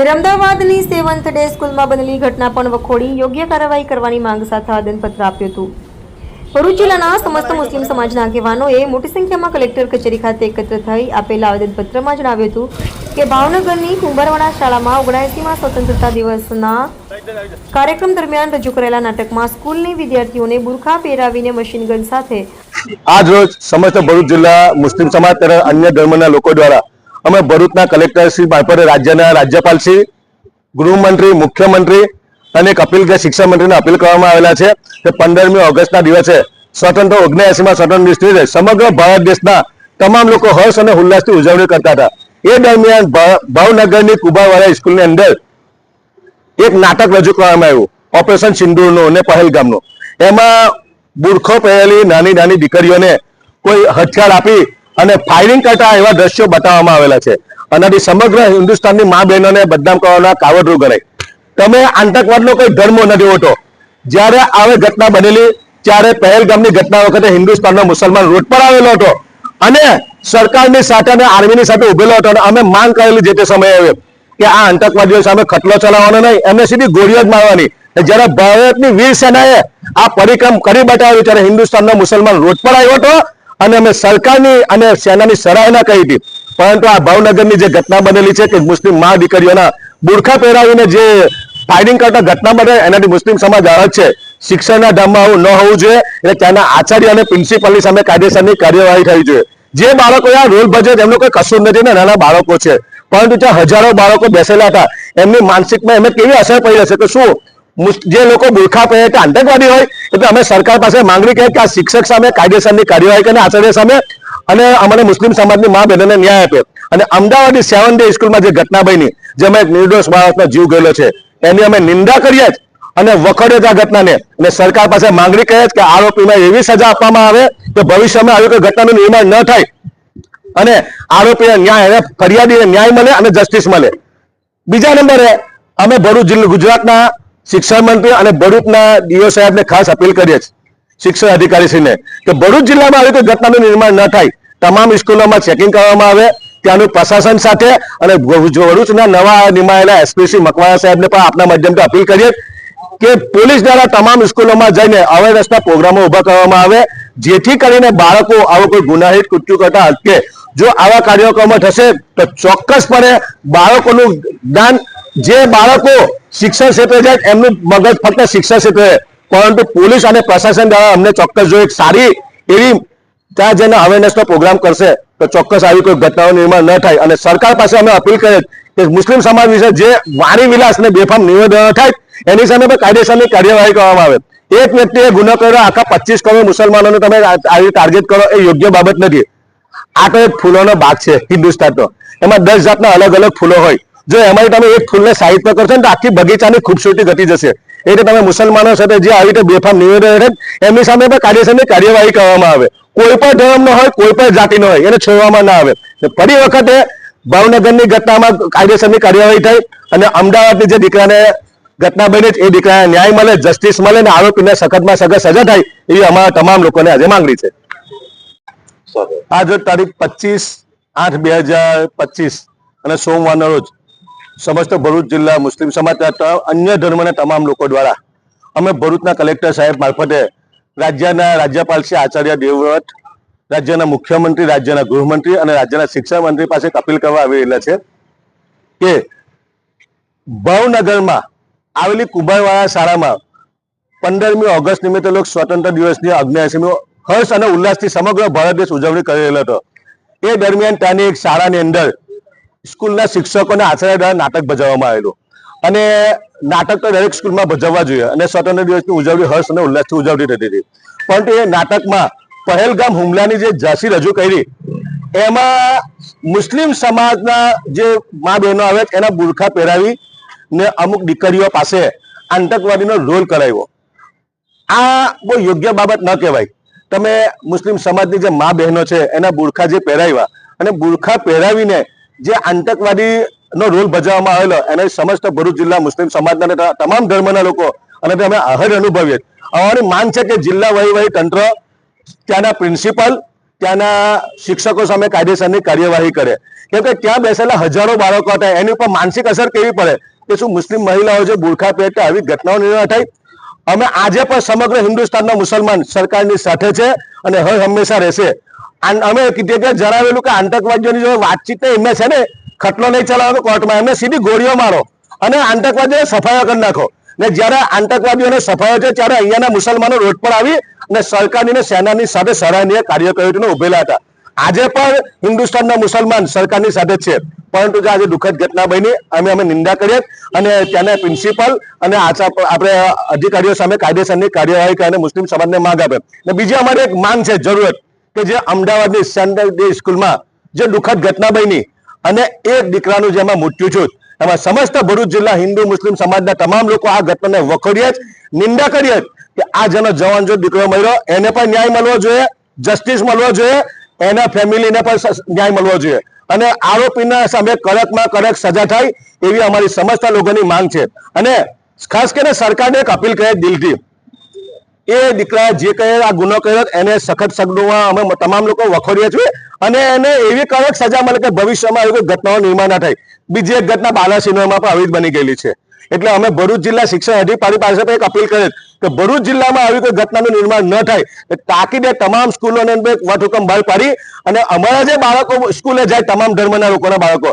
ત્યારે અમદાવાદની seventh day સ્કૂલમાં બનેલી ઘટના પણ વખોડી યોગ્ય કાર્યવાહી કરવાની માંગ સાથે આવેદનપત્ર આપ્યું હતું. ભરૂચ જિલ્લાના સમસ્ત મુસ્લિમ સમાજના આગેવાનોએ મોટી સંખ્યામાં કલેક્ટર કચેરી ખાતે એકત્ર થઈ આપેલા આવેદનપત્રમાં જણાવ્યું હતું કે ભાવનગરની કુંભારવાડા શાળામાં ઓગણાએસીમાં સ્વતંત્રતા દિવસના કાર્યક્રમ દરમિયાન રજૂ કરેલા નાટકમાં સ્કૂલની વિદ્યાર્થીઓને બુરખા પહેરાવીને મશીન ગન સાથે આજ રોજ સમસ્ત ભરૂચ જિલ્લા મુસ્લિમ સમાજ તથા અન્ય ધર્મના લોકો દ્વારા અમે ભરૂચના કલેક્ટર શ્રી મારફતે રાજ્યના રાજ્યપાલ શ્રી, ગૃહમંત્રી, મુખ્યમંત્રી અને કપિલ કે શિક્ષણ મંત્રીને અપીલ કરવામાં આવેલા છે કે પંદરમી ઓગસ્ટના દિવસે સ્વતંત્ર ઓગણએસીમાં સ્વતંત્ર દિવસે સમગ્ર ભારત દેશના તમામ લોકો હર્ષ અને ઉલ્લાસથી ઉજવણી કરતા હતા. એ દરમિયાન ભાવનગરની કુબાવાળા સ્કૂલની અંદર એક નાટક રજૂ કરવામાં આવ્યું. ઓપરેશન સિંદૂરનું અને પહેલગામનું. એમાં બુરખો પહેરેલી નાની નાની દીકરીઓને કોઈ હથિયાર આપી અને ફાયરિંગ કરતા એવા દ્રશ્યો બતાવવામાં આવેલા છે. આનાથી સમગ્ર હિન્દુસ્તાનની મા બહેનોને બદનામ કરવાના કાવડરું ગણાય. તમે આતંકવાદનો કોઈ ધર્મ નથી હોતો. જ્યારે આવી ઘટના બનેલી, ત્યારે પહેલગામની ઘટના વખતે હિન્દુસ્તાનનો મુસલમાન રોડ પર આવેલો હતો. અને સરકારની સાથે અને આર્મીની સાથે ઉભેલો હતો અને અમે માંગ કરેલી જે તે સમયે કે આ આતંકવાદીઓ સામે ખટલો ચલાવવાનો નહીં, એમને સીધી ગોળીઓ જ મારવાની. જ્યારે ભારતની વીર સેનાએ આ પરિક્રમ કરી બતાવ્યું, ત્યારે હિન્દુસ્તાનનો મુસલમાન રોડ પર આવ્યો હતો અને અમે સરકારની અને સેનાની સરાહના કરી હતી. પરંતુ આ ભાવનગરની જે ઘટના બનેલી છે કે મુસ્લિમ મા દીકરીઓના બુરખા પહેરાવીને જે ફાયરિંગ કરતા ઘટના બને, એનાથી મુસ્લિમ સમાજ અલગ છે. શિક્ષણના ધામમાં આવું ન હોવું જોઈએ એટલે ત્યાંના આચાર્ય અને પ્રિન્સિપલની સામે કાયદેસરની કાર્યવાહી થવી જોઈએ. જે બાળકો આ રોલ ભજે એમનો કોઈ કસૂર નથી ને નાના બાળકો છે. પરંતુ ત્યાં હજારો બાળકો બેસેલા હતા. એમની માનસિકમાં એમને કેવી અસર પડી હશે કે શું જે લોકો બુરખા પહેરે તે આતંકવાદી હોય એટલે અમે સરકાર પાસે માંગણી કહે કે આ શિક્ષક સામે કાયદેસરની કાર્યવાહી કરીને આચાર્ય સામે અને અમારે મુસ્લિમ સમાજની મા બહેનોને ન્યાય આપે. અને અમદાવાદની સેવન ડે સ્કૂલમાં જે ઘટના બની, જેમાં એક નિર્દોષ બાળકનો જીવ ગયેલો છે, એની અમે નિંદા કરીએ જ અને વખોડે જ આ ઘટનાને. અને સરકાર પાસે માંગણી કરીએ જ કે આરોપીમાં એવી સજા આપવામાં આવે કે ભવિષ્યમાં આવી કોઈ ઘટનાનું નિર્માણ ન થાય. અને આરોપીને ન્યાય ફરિયાદીને ન્યાય મળે અને જસ્ટિસ મળે. બીજા નંબરે, અમે ભરૂચ જિલ્લા ગુજરાતના શિક્ષણ મંત્રી અને ભરૂચના ડીઓ સાહેબને ખાસ અપીલ કરીએ છીએ, શિક્ષણ અધિકારીશ્રીને, કે ભરૂચ જિલ્લામાં આવી કોઈ ઘટનાનું નિર્માણ ન થાય, તમામ સ્કૂલોમાં ચેકિંગ કરવામાં આવે, ત્યાંનું પ્રશાસન સાથે, અને ભરૂચ- ભરૂચના નવા નિમાયેલા એસપીસી મકવાણા સાહેબને પણ આપના માધ્યમથી અપીલ કરીએ કે પોલીસ દ્વારા તમામ સ્કૂલોમાં જઈને અવેરનેસના પ્રોગ્રામો ઊભા કરવામાં આવે, જેથી કરીને બાળકો આવો કોઈ ગુનાહિત કૃત્યુ કરતા અટકે. જો આવા કાર્યક્રમો થશે, તો ચોક્કસપણે બાળકોનું જ્ઞાન જે બાળકો શિક્ષણ ક્ષેત્રે જાય એમનું મગજ ફક્ત શિક્ષણ ક્ષેત્રે પરંતુ પોલીસ અને પ્રશાસન દ્વારા અમને ચોક્કસ જો એક સારી એવી ત્યાં જઈને અવેરનેસનો પ્રોગ્રામ કરશે, તો ચોક્કસ આવી કોઈ ઘટનાઓ નિર્માણ ન થાય. અને સરકાર પાસે અમે અપીલ કરીએ કે મુસ્લિમ સમાજ વિશે જે વાણી વિલાસ અને બેફામ નિવેદનો થાય, એની સામે પણ કાયદેસરની કાર્યવાહી કરવામાં આવે. એક વ્યક્તિએ ગુનો કર્યો, આખા પચીસ કરોડ મુસલમાનોને તમે આવી ટાર્ગેટ કરો, એ યોગ્ય બાબત નથી. આ તો એક ફૂલોનો બાગ છે હિન્દુસ્તાનનો એમાં દસ જાતના અલગ અલગ ફૂલો હોય. જો એમાં તમે એક ફૂલને સાહિત્ય કરશો ને તો આખી બગીચાની ખૂબસૂરતી ઘટી જશે. એ રીતે તમે મુસલમાનો સાથે જે આવી રીતે બેફામ નિવેદન એમની સામે પણ કાયદેસરની કાર્યવાહી કરવામાં આવે. કોઈ પણ ધર્મનો હોય કોઈ પણ જાતિનો હોય એને છોડવામાં ના આવે. ફરી વખતે ભાવનગરની ઘટનામાં કાયદેસરની કાર્યવાહી થઈ અને અમદાવાદની જે દીકરાને ઘટના બની છે, એ દીકરાને ન્યાય મળે જસ્ટિસ મળે અને આરોપીને સખતમાં સખત સજા થાય એવી અમારા તમામ લોકોને આજે માંગણી છે. આજ તારીખ પચીસ આઠ બે હજાર પચીસ અને સોમવારના રોજ સમસ્ત ભરૂચ જિલ્લા મુસ્લિમ સમાજ અન્ય ધર્મના તમામ લોકો દ્વારા અમે ભરૂચના કલેક્ટર સાહેબ મારફતે રાજ્યના રાજ્યપાલ શ્રી આચાર્ય દેવવ્રત, રાજ્યના મુખ્યમંત્રી, રાજ્યના ગૃહમંત્રી અને રાજ્યના શિક્ષણ મંત્રી પાસે અપીલ કરવા આવી રહેલા છે કે ભાવનગરમાં આવેલી કુંભારવાળા શાળામાં પંદરમી ઓગસ્ટ નિમિત્તે લોક સ્વતંત્ર દિવસની અગ્નિયાસીમી હર્ષ અને ઉલ્લાસથી સમગ્ર ભારત દેશ ઉજવણી કરી રહેલો હતો. એ દરમિયાન ત્યાંની એક શાળાની અંદર સ્કૂલના શિક્ષકોને આચાર્ય દ્વારા નાટક ભજવવામાં આવેલું. અને નાટક તો દરેક સ્કૂલમાં ભજવવા જોઈએ. અને સ્વતંત્ર દિવસની ઉજવણી, હર્ષ અને ઉલ્લાસથી ઉજવણી થતી હતી. પરંતુ એ નાટકમાં પહેલગામ હુમલાની જે ઝાંસી રજૂ કરી, એમાં મુસ્લિમ સમાજના જે મા બહેનો આવે, એના બુરખા પહેરાવી ને અમુક દીકરીઓ પાસે આતંકવાદીનો રોલ કરાવ્યો. આ બહુ યોગ્ય બાબત ન કહેવાય. તમે મુસ્લિમ સમાજની જે મા બહેનો છે, એના બુરખા જે પહેરાવ્યા, અને બુરખા પહેરાવીને જે આતંકવાદી નો રોલ ભજવવામાં આવેલો, એને સમસ્ત ભરૂચ જિલ્લા મુસ્લિમ સમાજના તમામ ધર્મના લોકો અને અમે આહર અનુભવીએ અમારી માન છે કે જિલ્લા વહીવટી તંત્ર ત્યાંના પ્રિન્સિપલ, ત્યાંના શિક્ષકો સામે કાયદેસરની કાર્યવાહી કરે. કેમ કે ત્યાં બેસેલા હજારો બાળકો હતા, એની ઉપર માનસિક અસર કેવી પડે કે શું મુસ્લિમ મહિલાઓ જે બુરખા પહેરતા આવી ઘટનાઓ નિર્ણય થાય? અમે આજે પણ સમગ્ર હિન્દુસ્તાનના મુસલમાન સરકારની સાથે છે અને હર હંમેશા રહેશે. અમે જણાવેલું કે આતંકવાદીઓની જોડે વાતચીત નહીં, એમને છે ને ખટલો નહીં ચલાવવાનો કોર્ટમાં એમને સીધી ગોળીઓ મારો અને આતંકવાદીઓને સફાયો કરી નાખો. ને જ્યારે આતંકવાદીઓને સફાયો છે ત્યારે અહીંયાના મુસલમાનો રોડ પર આવી અને સરકારની અને સેનાની સાથે સરાહનીય કાર્ય કર્યું ઉભેલા હતા. આજે પણ હિન્દુસ્તાનના મુસલમાન સરકારની સાથે છે. પરંતુ જે આજે દુઃખદ ઘટના બની અમે અમે નિંદા કરીએ અને ત્યાંના પ્રિન્સિપલ અને આપણે અધિકારીઓ સામે કાયદેસરની કાર્યવાહી કરીને મુસ્લિમ સમાજને માંગ આપે. અને બીજી અમારી એક માંગ છે જરૂરત. કે જે અમદાવાદની સ્ટાન્ડર્ડ ડે સ્કૂલમાં જે દુઃખદ ઘટના બની અને એક દીકરાનું જેમાં મૃત્યુ થયું. એમાં સમસ્ત ભરૂચ જિલ્લા હિન્દુ મુસ્લિમ સમાજના તમામ લોકો આ ઘટનાને વખોડીએ જ નિંદા કરીએ કે આ જેનો જવાન જો દીકરો મળ્યો, એને પણ ન્યાય મળવો જોઈએ જસ્ટિસ મળવો જોઈએ, એના ફેમિલીને પણ ન્યાય મળવો જોઈએ. અને આરોપીના સામે કડકમાં કડક સજા થાય એવી અમારી સમસ્ત લોકોની માંગ છે. અને ખાસ કરીને સરકારને એક અપીલ કરે દિલથી. એ દીકરા જે કહે આ ગુનો કર્યો એને સખત સગડુમાં અમે તમામ લોકો વખોડીએ છીએ અને એને એવી કડક સજા મળે કે ભવિષ્યમાં કોઈ ઘટનાઓ નિર્માણ ના થાય. બીજી એક ઘટના બાલાસિનોરમાં પણ આવી જ બની ગયેલી છે. એટલે અમે ભરૂચ જિલ્લા શિક્ષણ અધિકારી પાસે પણ એક અપીલ કરે કે ભરૂચ જિલ્લામાં આવી કોઈ ઘટનાનું નિર્માણ ન થાય. તાકીદે તમામ સ્કૂલોને વટહુકમ બહાર પાડી અને અમારા જે બાળકો સ્કૂલે જાય તમામ ધર્મના લોકોના બાળકો,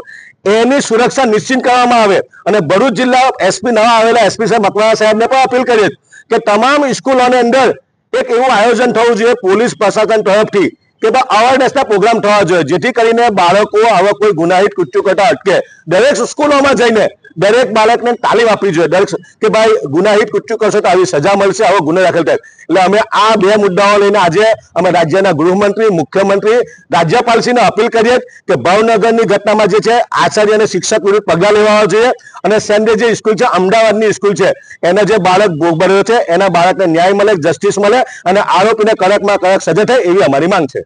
એની સુરક્ષા નિશ્ચિત કરવામાં આવે. અને ભરૂચ જિલ્લા એસપી નવા આવેલા એસપી સાહેબ મકવાણા સાહેબને પણ અપીલ કરીએ. કે તમામ સ્કૂલોની અંદર એક એવું આયોજન થવું જોઈએ પોલીસ પ્રશાસન તરફથી કે અવેરનેસના પ્રોગ્રામ થવા જોઈએ. જેથી કરીને બાળકો આવા કોઈ ગુનાહિત કૃત્યુ કરતા અટકે. દરેક સ્કૂલોમાં જઈને દરેક બાળકને તાલીમ આપવી જોઈએ. દરેક કે ભાઈ, ગુનાહિત કૃત્યો કરશો તો આવી સજા મળશે, આવો ગુનો દાખલ થાય. એટલે અમે આ બે મુદ્દાઓ લઈને આજે અમે રાજ્યના ગૃહમંત્રી, મુખ્યમંત્રી, રાજ્યપાલશ્રીને અપીલ કરીએ કે ભાવનગરની ઘટનામાં જે છે, આચાર્ય અને શિક્ષક વિરુદ્ધ પગલાં લેવા જોઈએ. અને સેન્ડે જે સ્કૂલ છે, અમદાવાદની સ્કૂલ છે, એના જે બાળક ભોગ બન્યો છે, એના બાળકને ન્યાય મળે જસ્ટિસ મળે અને આરોપીને કડકમાં કડક સજા થાય એવી અમારી માંગ છે.